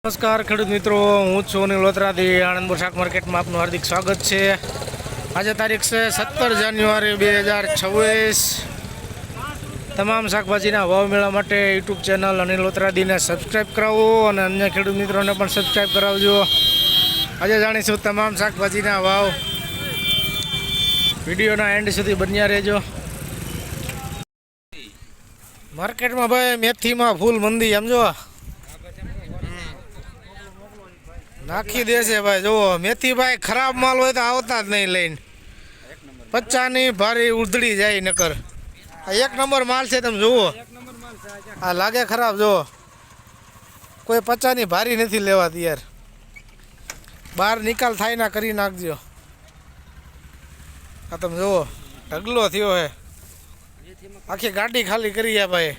નમસ્કાર ખેડૂત મિત્રો, હું છું અનિલ લોત્રાથી આણંદપુર શાક માર્કેટમાં આપનું હાર્દિક સ્વાગત છે. આજે તારીખ છે સત્તર જાન્યુઆરી બે હજાર છવ્વીસ. તમામ શાકભાજીના ભાવ મેળવવા માટે યુટ્યુબ ચેનલ અનિલ લોત્રાદીને સબસ્ક્રાઈબ કરાવો અને અન્ય ખેડૂત મિત્રોને પણ સબસ્ક્રાઈબ કરાવજો. આજે જાણીશું તમામ શાકભાજીના ભાવ. વિડીયોના એન્ડ સુધી બન્યા રહેજો. માર્કેટમાં ભાઈ મેથીમાં ફૂલ મંદી, સમજો? નાખી દેશે ભાઈ. જુઓ મેથી ભાઈ ખરાબ માલ હોય તો આવતા જ નહીં લઈને. પચ્ચાની ભારી ઉધડી જાય નકર. આ એક નંબર માલ છે તમે જુઓ. આ લાગે ખરાબ, જુઓ. કોઈ પચ્ચાની ભારી નથી લેવાતી યાર બહાર નિકાલ થાય ના કરી નાખજો. આ તમે જુઓ, ઢગલો થયો હે. આખી ગાડી ખાલી કરી ગયા ભાઈ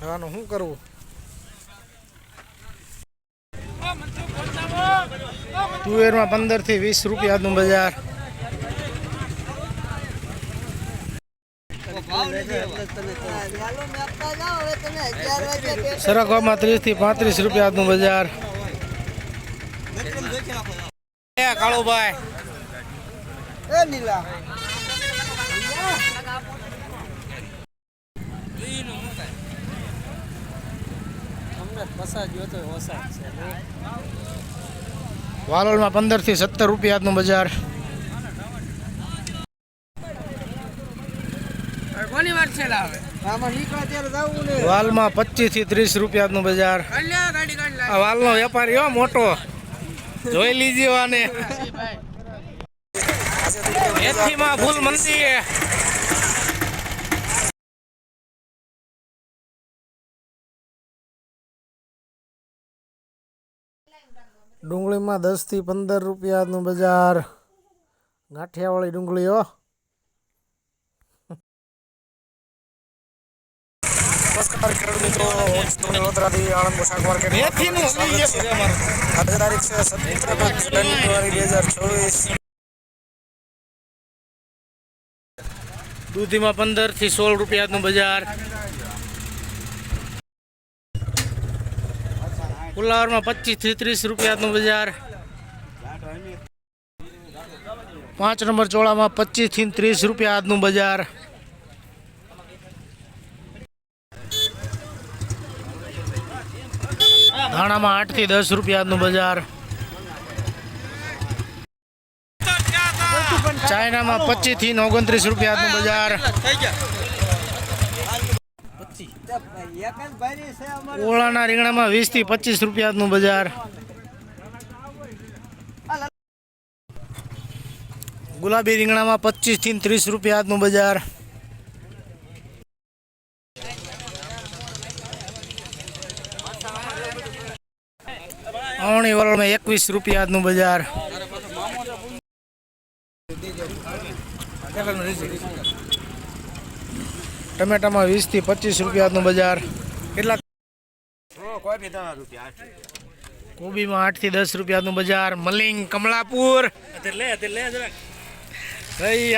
જવાનું શું કરવું? તુવેરમાં પંદરથી વીસ રૂપિયાનું બજાર. સરગવામાં ત્રીસથી પાંત્રીસ રૂપિયાનું બજાર. કાળુભાઈ. પસાર જોતો વાત છે. લાવે પંદરથી સત્તર રૂપિયાનું બજાર. ને વાલમાં પચીસથી ત્રીસ રૂપિયાનું બજાર. વાલનો વેપારી એવો મોટો. જોઈ લીધી આને. મેથીમાં ફૂલ મંદી ડુંગળીમાં દસથી પંદર રૂપિયાનું બજાર. ગાંઠિયાવાળી ડુંગળીઓ હો. નમસ્કાર ખેડૂત મિત્રો હું છું વડોદરાથી આણંદ શાક માર્કેટ આજે તારીખ છે સત્તર જાન્યુઆરી બે હજાર ચોવીસ. દૂધીમાં પંદરથી સોળ રૂપિયાનું બજાર. ફુલાવરમાં પચીસથી ત્રીસ રૂપિયાનું બજાર. પાંચ નંબર ચોળામાં પચીસથી ત્રીસ રૂપિયા આજનું બજાર. ધાણામાં આઠથી દસ રૂપિયાનું બજાર. ચાઇનામાં પચીસથી ઓગણત્રીસ રૂપિયાનું બજાર. ઓળાના રીંગણામાં વીસથી પચીસ રૂપિયાનું બજાર. ગુલાબી રીંગણામાં પચીસથી ત્રીસ રૂપિયાનું બજાર. અવણી વરણમાં એકવીસ રૂપિયાનું બજાર. ટમેટામાં વીસથી પચીસ રૂપિયાનું બજાર. કેટલા કોબીમાં આઠથી દસ રૂપિયાનું બજાર. મલિંગ કમલાપુર. ભાઈ